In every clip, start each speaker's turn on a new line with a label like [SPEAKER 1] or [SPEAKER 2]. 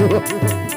[SPEAKER 1] Oh,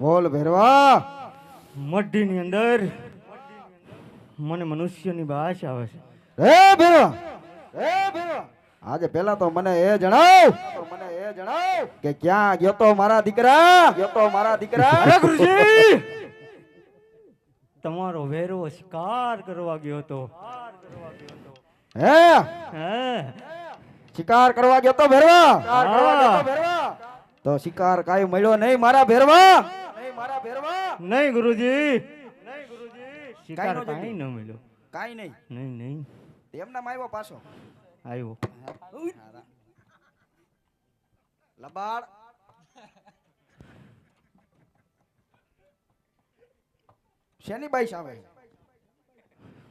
[SPEAKER 2] બોલ ભેરવા.
[SPEAKER 3] મઢીની અંદર મને મનુષ્યની ભાષા આવે છે.
[SPEAKER 2] એ ભેરવા. એ ભેરવા. આજે પેલા તો મને એ જણાવ તો મને એ જણાવ કે ક્યાં ગયો તો મારા દીકરા? ગયો તો મારા દીકરા?
[SPEAKER 3] અરે ગુરુજી! તમારો વેરો શિકાર કરવા ગયો હતો.
[SPEAKER 2] હે?
[SPEAKER 3] હે?
[SPEAKER 2] શિકાર કરવા ગયો તો ભેરવા. શિકાર કરવા ગયો તો ભેરવા તો શિકાર કાંઈ મળ્યો નહીં મારા ભેરવા. નહીં મારા ભેરવા.
[SPEAKER 3] નહીં ગુરુજી. નહીં ગુરુજી. શિકાર
[SPEAKER 2] કાંઈ ન
[SPEAKER 3] કાંઈ મળ્યો.
[SPEAKER 2] કાઈ નહીં.
[SPEAKER 3] નહીં નહીં.
[SPEAKER 2] તેમના આવ્યો પાછો.
[SPEAKER 3] આવ્યો.
[SPEAKER 2] લબાડ. શેની બાઈશ આવે?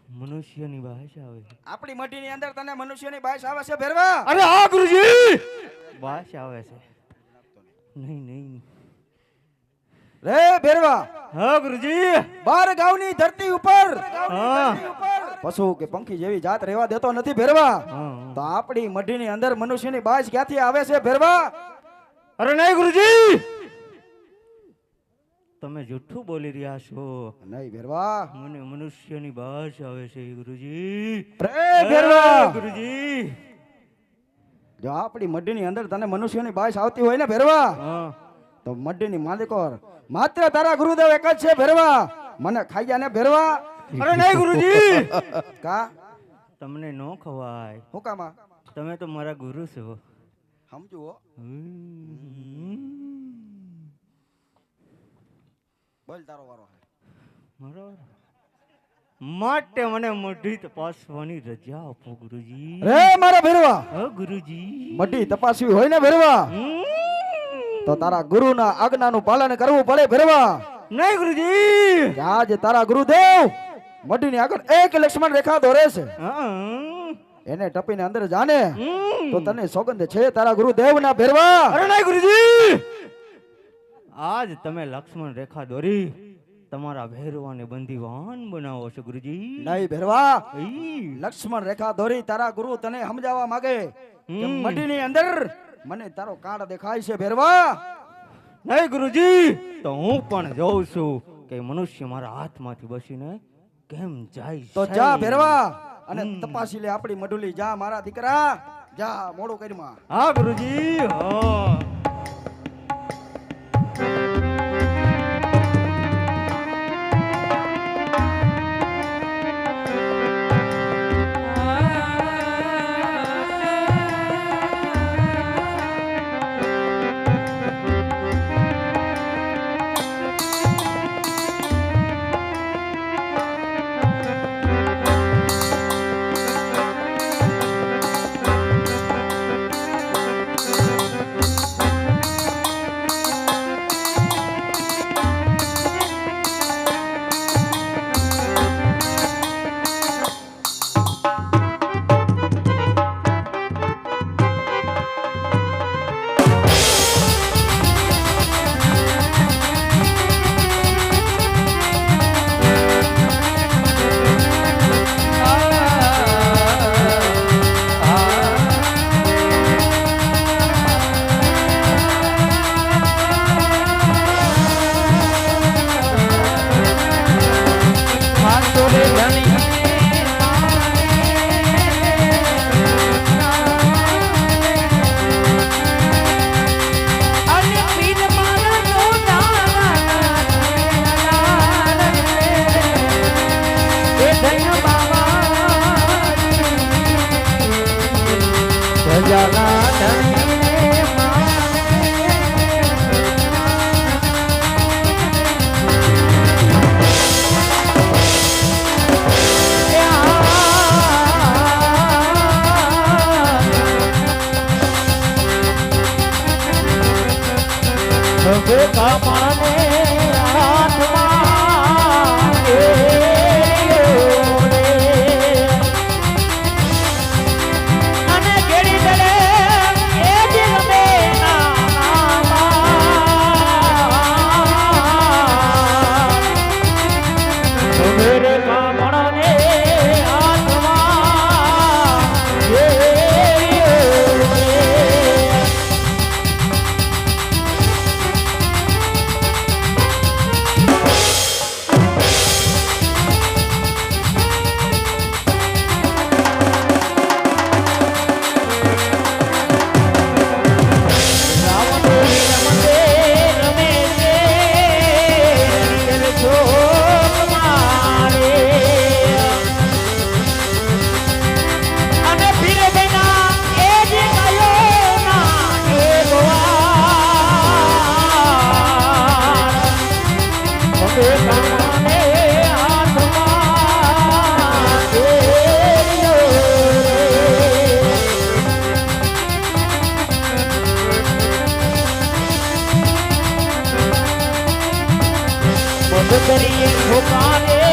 [SPEAKER 3] મનુષ્યની ભાષા આવે.
[SPEAKER 2] આપણી મઢીની અંદર તને મનુષ્યની બાઈશ આવે છે ભેરવા.
[SPEAKER 3] અરે હા ગુરુજી. ભાષા આવે છે. નહીં નહીં
[SPEAKER 2] રે ભેરવા
[SPEAKER 3] હા ગુરુજી.
[SPEAKER 2] બાર ગાવની ધરતી ઉપર.
[SPEAKER 3] હા.
[SPEAKER 2] પશુ કે પંખી જેવી જાત રહેવા દેતો નથી ભેરવા. તો આપણી મઢીની અંદર મનુષ્યની બાજ ક્યાંથી આવે છે ભેરવા?
[SPEAKER 3] અરે નહીં ગુરુજી. તમે જૂઠું બોલી રહ્યા છો.
[SPEAKER 2] નહીં ભેરવા.
[SPEAKER 3] મને મનુષ્યની બાજ આવે છે ગુરુજી.
[SPEAKER 2] રે ભેરવા.
[SPEAKER 3] ગુરુજી.
[SPEAKER 2] જો આપણી મઢીની અંદર તને મનુષ્યની બાઈશ આવતી હોય ને ભેરવા તો મઢીની માલિકો માત્ર તારા ગુરુદેવ એક જ છે ભેરવા. મને ખાઈ ગયા ને ભેરવા.
[SPEAKER 3] અરે નહીં ગુરુજી.
[SPEAKER 2] કા?
[SPEAKER 3] તમને ન ખવાય.
[SPEAKER 2] હું કામાં?
[SPEAKER 3] તમે તો મારા ગુરુ છો.
[SPEAKER 2] સમજુ બોલ તારો વારો
[SPEAKER 3] બરાબર માટે મને મઢી તપાસવાની રજા આપો ગુરુજી.
[SPEAKER 2] રે મારા ભેરવા.
[SPEAKER 3] હ ગુરુજી.
[SPEAKER 2] મઢી તપાસવી હોય ને ભેરવા? તો તારા ગુરુના આજ્ઞાનું પાલન કરવું પડે ભેરવા.
[SPEAKER 3] નહીં ગુરુજી.
[SPEAKER 2] આજ તારા ગુરુદેવ મઢીની આગળ એક લક્ષ્મણ રેખા દોરે છે. એને ટપીને અંદર જાને. તો તને સોગંદ છે તારા ગુરુદેવ ના ભેરવા.
[SPEAKER 3] અરે નહીં ગુરુજી. આજ તમે લક્ષ્મણ રેખા દોરી. તમારા ભેરવાને બંદીવાન બનાવો છો ગુરુજી.
[SPEAKER 2] નહીં ભેરવા. લક્ષ્મણ રેખા દોરી તારા ગુરુ તને સમજાવવા માંગે. મઢીની અંદર મને તારો કાળ દેખાય છે ભેરવા.
[SPEAKER 3] નહીં ગુરુજી. તો હું પણ જોઉં છું કે મનુષ્ય મારા હાથમાંથી બસીને કેમ જાય
[SPEAKER 2] તો જા ભેરવા અને તપાસી લે આપણી મઢુલી. જા મારા દીકરા. જા મોડું કરીમાં
[SPEAKER 3] હા ગુરુજી હા. કામાને કરીએ ગોપાલે